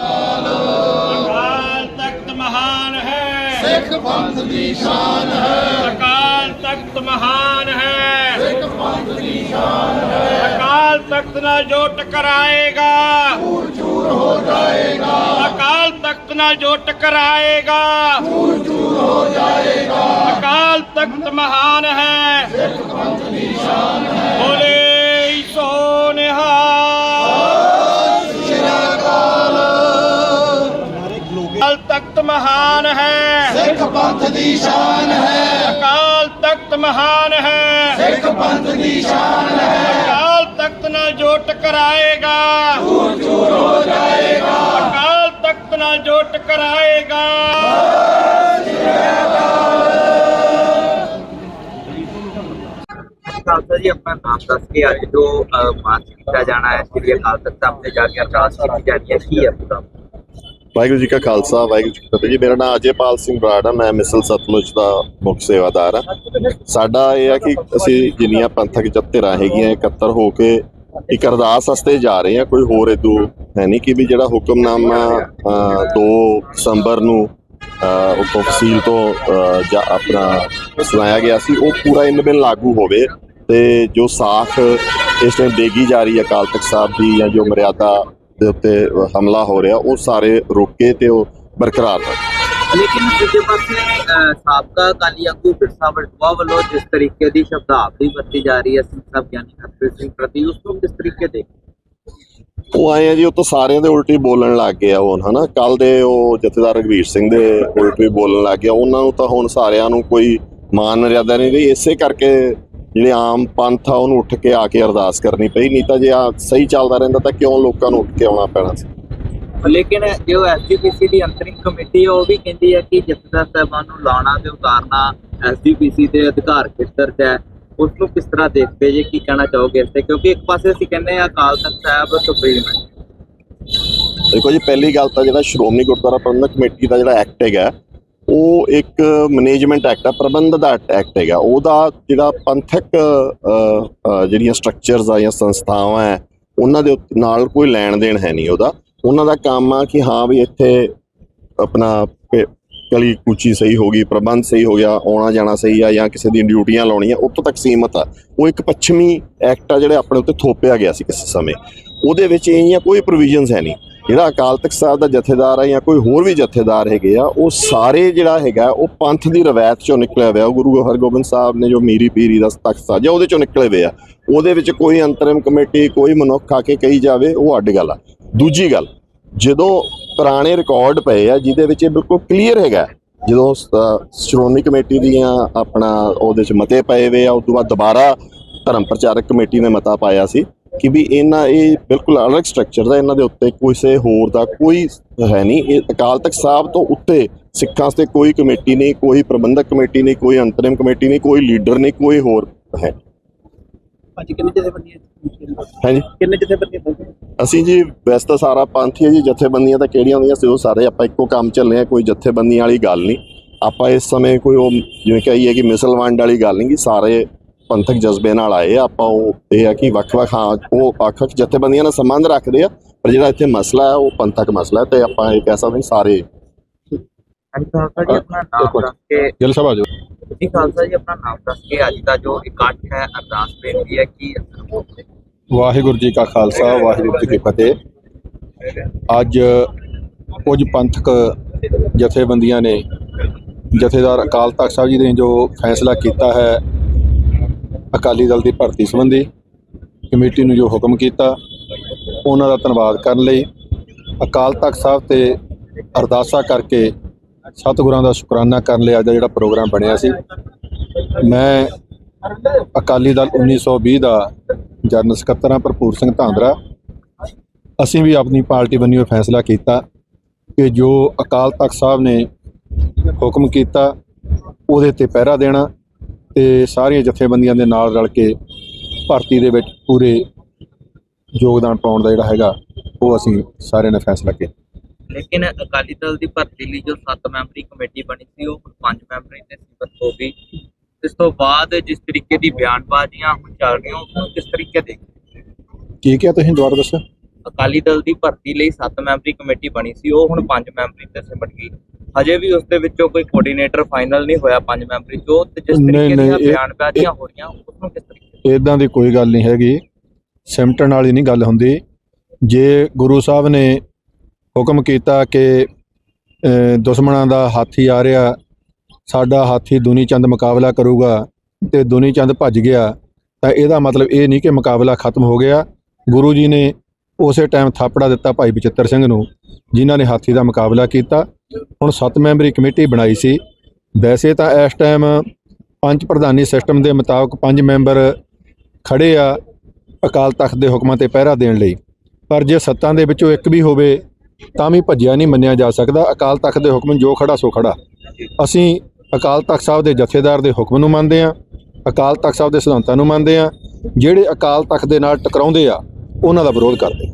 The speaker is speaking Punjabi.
ਅਕਾਲ ਤਖਤ ਮਹਾਨ ਹੈ। ਸਿੱਖ ਪੰਥ ਦੀ ਸ਼ਾਨ ਹੈ। ਅਕਾਲ ਤਖਤ ਮਹਾਨ ਹੈ। ਸਿੱਖ ਪੰਥ ਦੀ ਸ਼ਾਨ ਹੈ। ਅਕਾਲ ਤਖਤ ਨਾਲ ਜੋ ਟਕਰਾਏਗਾ ਚੂਰ ਚੂਰ ਹੋ ਜਾਏਗਾ। ਅਕਾਲ ਤਖਤ ਨਾਲ ਜੋ ਟਕਰਾਏਗਾ ਚੂਰ ਚੂਰ ਹੋ ਜਾਏਗਾ। ਅਕਾਲ ਤਖਤ ਮਹਾਨ ਹੈ। ਸਿੱਖ ਪੰਥ ਦੀ ਸ਼ਾਨ ਮਹਾਨ ਹੈ ਸਿੱਖ ਪੰਥ ਦੀ ਸ਼ਾਨ ਹੈ ਅਕਾਲ ਤਖਤ ਮਹਾਨ ਹੈ ਸਿੱਖ ਪੰਥ ਦੀ ਸ਼ਾਨ ਹੈ ਅਕਾਲ ਤਖਤ ਨਾਲ ਜੋ ਟਕਰਾਏਗਾ ਚੂਰ ਚੂਰ ਹੋ ਜਾਏਗਾ ਅਕਾਲ ਤਖਤ ਨਾਲ ਜੋ ਟਕਰਾਏਗਾ ਖਾਲਸਾ ਜੀ ਆਪਣਾ ਨਾਮ ਦੱਸ ਕੇ ਅੱਜ ਜੋ ਅਹ, ਮਾਰਚ ਕੀਤਾ ਜਾਣਾ ਹੈ ਸ੍ਰੀ ਅਕਾਲ ਤਖਤ ਸਾਹਿਬ ਤੇ ਜਾ ਕੇ ਅਰਦਾਸ ਕੀਤੀ ਜਾਣੀ ਹੈ ਕੀ ਹੈ ਪੂਰਾ ਵਾਹਿਗੁਰੂ ਜੀ ਕਾ ਖਾਲਸਾ ਵਾਹਿਗੁਰੂ ਜੀ ਕੀ ਫਤਿਹ ਜੀ। ਮੇਰਾ ਨਾਮ ਅਜੇਪਾਲ ਸਿੰਘ ਬਰਾੜ ਆ ਮੈਂ ਮਿਸਲ ਸਤਲੁਜ ਦਾ ਮੁੱਖ ਸੇਵਾਦਾਰ ਹਾਂ ਸਾਡਾ ਇਹ ਆ ਕਿ ਅਸੀਂ ਜਿੰਨੀਆਂ ਪੰਥਕ ਜਥੇਰਾਂ ਹੈਗੀਆਂ ਇਕੱਤਰ ਹੋ ਕੇ ਇੱਕ ਅਰਦਾਸ ਵਾਸਤੇ ਜਾ ਰਹੇ ਹਾਂ ਕੋਈ ਹੋਰ ਇਦੂ ਹੈ ਨਹੀਂ ਕਿ ਵੀ ਜਿਹੜਾ ਹੁਕਮਨਾਮਾ ਅਹ, 2 ਦਸੰਬਰ ਨੂੰ ਉਹ ਤਫਸੀਲ ਤੋਂ ਜਾਂ ਆਪਣਾ ਸੁਣਾਇਆ ਗਿਆ ਸੀ ਉਹ ਪੂਰਾ ਇਨ ਬਿਨ ਲਾਗੂ ਹੋਵੇ ਤੇ ਜੋ ਸਾਖ ਇਸ ਟਾਈਮ ਦੇਗੀ ਜਾ ਰਹੀ ਹੈ ਅਕਾਲ ਤਖਤ ਸਾਹਿਬ ਦੀ ਜਾਂ ਜੋ ਮਰਿਆਦਾ ਦੇ ਉੱਤੇ ਹਮਲਾ ਹੋ ਰਿਹਾ ਉਹ ਸਾਰੇ ਰੋਕੇ ਤੇ ਉਹ ਬਰਕਰਾਰ ਰਹੇ ਲੇਕਿਨ ਦੂਜੇ ਪਾਸੇ ਸਾਬਕਾ ਅਕਾਲੀ ਆਗੂ ਬਿਰਸਾ ਵੜਵਾ ਵੱਲੋਂ ਜਿਸ ਤਰੀਕੇ ਦੀ ਸ਼ਬਦਾਵਲੀ ਵਰਤੀ ਜਾ ਰਹੀ ਹੈ ਸਿੰਘ ਸਾਹਿਬ ਗਿਆਨੀ ਹਰਪ੍ਰੀਤ ਸਿੰਘ ਪ੍ਰਤੀ ਉਸ ਨੂੰ ਕਿਸ ਤਰੀਕੇ ਦੇ? ਉਹ ਆਏ ਆ ਜੀ ਉਹ ਤਾਂ ਸਾਰਿਆਂ ਦੇ ਉਲਟੀ ਬੋਲਣ ਲੱਗ ਗਿਆ ਹੁਣ ਹਨਾ? ਕੱਲ ਦੇ ਉਹ ਜਥੇਦਾਰ ਰਘਵੀਰ ਸਿੰਘ ਦੇ ਉਲਟੀ ਬੋਲਣ ਲੱਗ ਗਿਆ। ਉਹਨਾਂ ਨੂੰ ਤਾਂ ਹੁਣ ਸਾਰਿਆਂ ਨੂੰ ਕੋਈ ਮਾਨ ਮਰਿਆਦਾ ਨਹੀਂ ਰਹੀ ਇਸੇ ਕਰਕੇ ਜਿਹੜੇ ਆਮ ਪੰਥ ਆ ਉਹਨੂੰ ਉੱਠ ਕੇ ਆ ਕੇ ਅਰਦਾਸ ਕਰਨੀ ਪਈ ਨਹੀਂ ਤਾਂ ਜੇ ਆ ਸਹੀ ਚੱਲਦਾ ਰਹਿੰਦਾ ਤਾਂ ਕਿਉਂ ਲੋਕਾਂ ਨੂੰ ਉੱਠ ਕੇ ਆਉਣਾ ਪੈਣਾ ਸੀ? ਲੇਕਿਨ ਜੋ ਐਸਜੀਪੀਸੀ ਦੀ ਅੰਤਰਿਮ ਕਮੇਟੀ ਉਹ ਵੀ ਕਹਿੰਦੀ ਹੈ ਕਿ ਜਥੇਦਾਰ ਸਾਹਿਬਾਨ ਨੂੰ ਲਾਉਣਾ ਤੇ ਉਤਾਰਨਾ ਐਸਜੀਪੀਸੀ ਦੇ ਅਧਿਕਾਰ ਖੇਤਰ 'ਚ ਹੈ। ਉਸ ਨੂੰ ਕਿਸ ਤਰ੍ਹਾਂ ਦੇਖਦੇ ਜੇ ਕੀ ਕਹਿਣਾ ਚਾਹੋਗੇ ਇਸ ਤੇ? ਕਿਉਂਕਿ ਇੱਕ ਪਾਸੇ ਅਸੀਂ ਕਹਿੰਦੇ ਆ ਅਕਾਲ ਤਖਤ ਸਾਹਿਬ ਸੁਪਰੀਮ ਹੈ। ਦੇਖੋ ਜੀ ਪਹਿਲੀ ਗੱਲ ਤਾਂ ਜਿਹੜਾ ਸ਼੍ਰੋਮਣੀ ਗੁਰਦੁਆਰਾ ਪ੍ਰਬੰਧਕ ਕਮੇਟੀ ਦਾ ਜਿਹੜਾ ਐਕਟ ਹੈਗਾ ਉਹ ਇੱਕ ਮੈਨੇਜਮੈਂਟ ਐਕਟ ਆ, ਪ੍ਰਬੰਧ ਦਾ ਐਕਟ ਹੈਗਾ। ਉਹਦਾ ਜਿਹੜਾ ਪੰਥਕ ਜਿਹੜੀਆਂ ਸਟਰਕਚਰਸ ਆ ਜਾਂ ਸੰਸਥਾਵਾਂ ਹੈ ਉਹਨਾਂ ਦੇ ਉੱਤੇ- ਨਾਲ ਕੋਈ ਲੈਣ ਦੇਣ ਹੈ ਨਹੀਂ ਉਹਦਾ। ਉਹਨਾਂ ਦਾ ਕੰਮ ਆ ਕਿ ਹਾਂ ਵੀ ਇੱਥੇ ਆਪਣਾ ਪ- ਕਲੀ ਕੁਚੀ ਸਹੀ ਹੋ ਗਈ, ਪ੍ਰਬੰਧ ਸਹੀ ਹੋ ਗਿਆ, ਆਉਣਾ ਜਾਣਾ ਸਹੀ ਆ ਜਾਂ ਕਿਸੇ ਦੀ ਡਿਊਟੀਆਂ ਲਾਉਣੀਆਂ, ਉੱਥੋਂ ਤੱਕ ਸੀਮਤ ਆ। ਉਹ ਇੱਕ ਪੱਛਮੀ ਐਕਟ ਆ ਜਿਹੜੇ ਆਪਣੇ ਉੱਤੇ ਥੋਪਿਆ ਗਿਆ ਸੀ ਕਿਸੇ ਸਮੇਂ। ਉਹਦੇ ਵਿੱਚ ਇਹੀਆਂ ਕੋਈ ਪ੍ਰੋਵੀਜ਼ਨਸ ਹੈ ਨਹੀਂ। ਜਿਹੜਾ ਅਕਾਲ ਤਖਤ ਸਾਹਿਬ ਦਾ ਜਥੇਦਾਰ ਹੈ ਜਾਂ ਕੋਈ ਹੋਰ ਵੀ ਜਥੇਦਾਰ ਹੈਗੇ ਆ, ਉਹ ਸਾਰੇ ਜਿਹੜਾ ਹੈਗਾ, ਉਹ ਪੰਥ ਦੀ ਰਵਾਇਤ ਚੋਂ ਨਿਕਲਿਆ ਹੋਇਆ। ਉਹ ਗੁਰੂ ਹਰਗੋਬਿੰਦ ਸਾਹਿਬ ਨੇ ਜੋ ਮੀਰੀ ਪੀਰੀ ਦਾ ਤਖਤ ਸਾਜਿਆ ਉਹਦੇ ਚੋਂ ਨਿਕਲੇ ਹੋਏ ਆ। ਉਹਦੇ ਵਿੱਚ ਕੋਈ ਅੰਤਰਿਮ ਕਮੇਟੀ, ਕੋਈ ਮਨੁੱਖ ਆ ਕੇ ਕਹੀ ਜਾਵੇ, ਉਹ ਅੱਡ ਗੱਲ ਆ। ਦੂਜੀ ਗੱਲ, ਜਦੋਂ ਪੁਰਾਣੇ ਰਿਕਾਰਡ ਪਏ ਆ, ਜਿਹਦੇ ਵਿੱਚ ਇਹ ਬਿਲਕੁਲ ਕਲੀਅਰ ਹੈਗਾ, ਜਦੋਂ ਸ- ਸ਼੍ਰੋਮਣੀ ਕਮੇਟੀ ਦੀਆਂ ਆਪਣਾ ਉਹਦੇ ਚ ਮਤੇ ਪਏ ਹੋਏ ਆ, ਉਸ ਤੋਂ ਬਾਅਦ ਦੁਬਾਰਾ ਧਰਮ ਪ੍ਰਚਾਰਕ ਕਮੇਟੀ ਨੇ ਮਤਾ ਪਾਇਆ ਸੀ ਕਿ ਵੀ ਇਹਨਾਂ ਇਹ ਬਿਲਕੁਲ ਅਲੱਗ ਸਟਰਕਚਰ ਦਾ ਇਹਨਾਂ ਦੇ ਉੱਤੇ ਕਿਸੇ ਹੋਰ ਦਾ ਕੋਈ ਹੈ ਨਹੀਂ। ਇਹ ਅਕਾਲ ਤਖਤ ਸਾਹਿਬ ਤੋਂ ਉੱਤੇ ਸਿੱਖਾਂ ਵਾਸਤੇ ਕੋਈ ਕਮੇਟੀ ਨਹੀਂ ਕੋਈ ਪ੍ਰਬੰਧਕ ਕਮੇਟੀ ਨਹੀਂ ਕੋਈ ਅੰਤਰਿਮ ਕਮੇਟੀ ਨਹੀਂ ਕੋਈ ਲੀਡਰ ਨਹੀਂ ਕੋਈ ਹੋਰ ਹੈ ਅੱਜ ਕਿੰਨੇ ਜਥੇਬੰਦੀਆਂ ਹਾਂਜੀ। ਕਿੰਨੇ ਜਥੇਬੰਦੀਆਂ ਅਸੀਂ ਜੀ ਵੈਸੇ ਤਾਂ ਸਾਰਾ ਪੰਥ ਹੀ ਹੈ ਜੀ ਜਥੇਬੰਦੀਆਂ ਤਾਂ ਕਿਹੜੀਆਂ ਹੁੰਦੀਆਂ ਸੀ ਉਹ ਸਾਰੇ ਆਪਾਂ ਇੱਕੋ ਕੰਮ ਚੱਲੇ ਆ ਕੋਈ ਜਥੇਬੰਦੀਆਂ ਵਾਲੀ ਗੱਲ ਨਹੀਂ। ਆਪਾਂ ਇਸ ਸਮੇਂ ਕੋਈ ਉਹ ਜਿਵੇਂ ਕਹੀਏ ਕਿ ਮਿਸਲ ਵੰਡ ਵਾਲੀ ਗੱਲ ਨਹੀਂ ਕਿ ਸਾਰੇ ਪੰਥਕ ਜਜ਼ਬੇ ਨਾਲ ਆਏ ਆ ਆਪਾਂ ਉਹ ਇਹ ਆ ਕਿ ਵੱਖ-ਵੱਖ ਹਾਂ ਉਹ ਵੱਖ-ਵੱਖ ਜਥੇਬੰਦੀਆਂ ਨਾਲ ਸੰਬੰਧ ਰੱਖਦੇ ਆ ਪਰ ਜਿਹੜਾ ਇੱਥੇ ਮਸਲਾ ਹੈ ਉਹ ਪੰਥਕ ਮਸਲਾ ਹੈ ਤੇ ਆਪਾਂ ਇਹ ਕਹਿ ਸਕਦੇ ਸਾਰੇ ਹਾਂਜੀ ਖਾਲਸਾ ਜੀ ਆਪਣਾ ਨਾਮ ਦੱਸ ਕੇ ਗਿਲ ਸਾਹਿਬ ਆਜੋ ਜੀ ਖਾਲਸਾ ਜੀ ਆਪਣਾ ਨਾਮ ਦੱਸ ਕੇ ਅੱਜ ਦਾ ਜੋ ਇਕੱਠ ਹੈ ਅਰਦਾਸ ਬੇਨਤੀ ਹੈ ਕੀ ਹੈ ਵਾਹਿਗੁਰੂ ਜੀ ਕਾ ਖਾਲਸਾ ਵਾਹਿਗੁਰੂ ਜੀ ਕੀ ਫਤਿਹ। ਅੱਜ ਕੁਝ ਪੰਥਕ ਜਥੇਬੰਦੀਆਂ ਨੇ ਜਥੇਦਾਰ ਅਕਾਲ ਤਖਤ ਸਾਹਿਬ ਜੀ ਨੇ ਜੋ ਫੈਸਲਾ ਕੀਤਾ ਹੈ ਅਕਾਲੀ ਦਲ ਦੀ ਭਰਤੀ ਸੰਬੰਧੀ ਕਮੇਟੀ ਨੂੰ ਜੋ ਹੁਕਮ ਕੀਤਾ, ਉਹਨਾਂ ਦਾ ਧੰਨਵਾਦ ਕਰਨ ਲਈ ਅਕਾਲ ਤਖਤ ਸਾਹਿਬ ਤੇ ਅਰਦਾਸਾ ਕਰਕੇ ਸਤਿਗੁਰਾਂ ਦਾ ਸ਼ੁਕਰਾਨਾ ਕਰਨ ਲਈ ਅੱਜ ਦਾ ਜਿਹੜਾ ਪ੍ਰੋਗਰਾਮ ਬਣਿਆ ਸੀ। ਮੈਂ ਅਕਾਲੀ ਦਲ 1920 ਦਾ ਜਨਰਲ ਸਕੱਤਰ ਹਾਂ, ਭਰਪੂਰ ਸਿੰਘ ਧਾਂਦਰਾ। ਅਸੀਂ ਵੀ ਆਪਣੀ ਪਾਰਟੀ ਬੰਨਿਓ ਫੈਸਲਾ ਕੀਤਾ ਕਿ ਜੋ ਅਕਾਲ ਤਖਤ ਸਾਹਿਬ ਨੇ ਹੁਕਮ ਕੀਤਾ, ਉਹਦੇ ਤੇ ਪਹਿਰਾ ਦੇਣਾ। ਤੇ ਸਾਰੀਆਂ ਜਥੇਬੰਦੀਆਂ ਦੇ ਨਾਲ ਰਲ ਕੇ ਭਰਤੀ ਦੇ ਵਿੱਚ ਪੂਰੇ ਯੋਗਦਾਨ ਪਾਉਣ ਦਾ ਜਿਹੜਾ ਹੈਗਾ ਉਹ ਅਸੀਂ ਸਾਰਿਆਂ ਨੇ ਫੈਸਲਾ ਕੀਤਾ। ਲੇਕਿਨ ਅਕਾਲੀ ਦਲ ਦੀ ਭਰਤੀ ਲਈ ਜੋ 7 ਮੈਂਬਰੀ ਕਮੇਟੀ ਬਣੀ ਸੀ ਉਹ ਹੁਣ 5 ਮੈਂਬਰੀ ਤੇ ਸੀਮਤ ਹੋ ਗਈ। ਇਸ ਤੋਂ ਬਾਅਦ ਜਿਸ ਤਰੀਕੇ ਦੀ ਬਿਆਨਬਾਜ਼ੀਆਂ ਹੁਣ ਚੱਲ ਰਹੀਆਂ ਨੂੰ ਕਿਸ ਤਰੀਕੇ ਦੇ? ਕੀ ਕਿਹਾ ਤੁਸੀਂ? ਦੁਬਾਰਾ ਦੱਸੋ। ਅਕਾਲੀ ਦਲ ਦੀ ਭਰਤੀ ਲਈ 7 ਮੈਂਬਰੀ ਕਮੇਟੀ ਬਣੀ ਸੀ ਉਹ ਹੁਣ 5 ਮੈਂਬਰੀ ਤੇ ਸਿਮਟ ਗਈ। ਹਜੇ ਵੀ ਉਸ ਦੇ ਵਿੱਚੋਂ ਕੋਈ ਕੋਆਰਡੀਨੇਟਰ ਫਾਈਨਲ ਨਹੀਂ ਹੋਇਆ 5 ਮੈਂਬਰੀ ਚੋਂ ਤੇ ਜਿਸ ਤਰੀਕੇ ਦੀਆਂ ਬਿਆਨਬਾਜ਼ੀਆਂ ਹੋ ਰਹੀਆਂ ਉਸ ਨੂੰ ਕਿਸ ਤਰੀਕੇ ਇਦਾਂ ਦੀ ਕੋਈ ਗੱਲ ਨਹੀਂ ਹੈਗੀ। ਸਿਮਟਣ ਵਾਲੀ ਨਹੀਂ ਗੱਲ ਹੁੰਦੀ। ਜੇ ਗੁਰੂ ਸਾਹਿਬ ਨੇ ਹੁਕਮ ਕੀਤਾ ਕਿ ਦੁਸ਼ਮਣਾਂ ਦਾ ਹਾਥੀ ਆ ਰਿਹਾ ਸਾਡਾ ਹਾਥੀ ਦੁਨੀ ਚੰਦ ਮੁਕਾਬਲਾ ਕਰੂਗਾ ਤੇ ਦੁਨੀ ਚੰਦ ਭੱਜ ਗਿਆ ਤਾਂ ਇਹਦਾ ਮਤਲਬ ਇਹ ਨਹੀਂ ਕਿ ਮੁਕਾਬਲਾ ਖਤਮ ਹੋ ਗਿਆ। ਗੁਰੂ ਜੀ ਨੇ ਉਸੇ ਟਾਈਮ ਥਾਪੜਾ ਦਿੱਤਾ ਭਾਈ ਬਚਿੱਤਰ ਸਿੰਘ ਨੂੰ, ਜਿਨ੍ਹਾਂ ਨੇ ਹਾਥੀ ਦਾ ਮੁਕਾਬਲਾ ਕੀਤਾ। ਹੁਣ ਸੱਤ ਮੈਂਬਰੀ ਕਮੇਟੀ ਬਣਾਈ ਸੀ। ਵੈਸੇ ਤਾਂ ਇਸ ਟਾਈਮ ਪੰਜ ਪ੍ਰਧਾਨੀ ਸਿਸਟਮ ਦੇ ਮੁਤਾਬਕ ਪੰਜ ਮੈਂਬਰ ਖੜੇ ਆ ਅਕਾਲ ਤਖਤ ਦੇ ਹੁਕਮਾਂ ਤੇ ਪਹਿਰਾ ਦੇਣ ਲਈ। ਪਰ ਜੇ ਸੱਤਾਂ ਦੇ ਵਿੱਚੋਂ ਇੱਕ ਵੀ ਹੋਵੇ, ਤਾਂ ਵੀ ਭੱਜਿਆ ਨਹੀਂ ਮੰਨਿਆ ਜਾ ਸਕਦਾ। ਅਕਾਲ ਤਖਤ ਦੇ ਹੁਕਮ ਜੋ ਖੜਾ, ਸੋ ਖੜਾ। ਅਸੀਂ ਅਕਾਲ ਤਖਤ ਸਾਹਿਬ ਦੇ ਜਥੇਦਾਰ ਦੇ ਹੁਕਮ ਨੂੰ ਮੰਨਦੇ ਆ ਅਕਾਲ ਤਖਤ ਸਾਹਿਬ ਦੇ ਸਿਧਾਂਤਾਂ ਨੂੰ ਮੰਨਦੇ ਆ ਜਿਹੜੇ ਅਕਾਲ ਤਖਤ ਦੇ ਨਾਲ ਟਕਰਾਉਂਦੇ ਆ ਉਹਨਾਂ ਦਾ ਵਿਰੋਧ ਕਰਦੇ।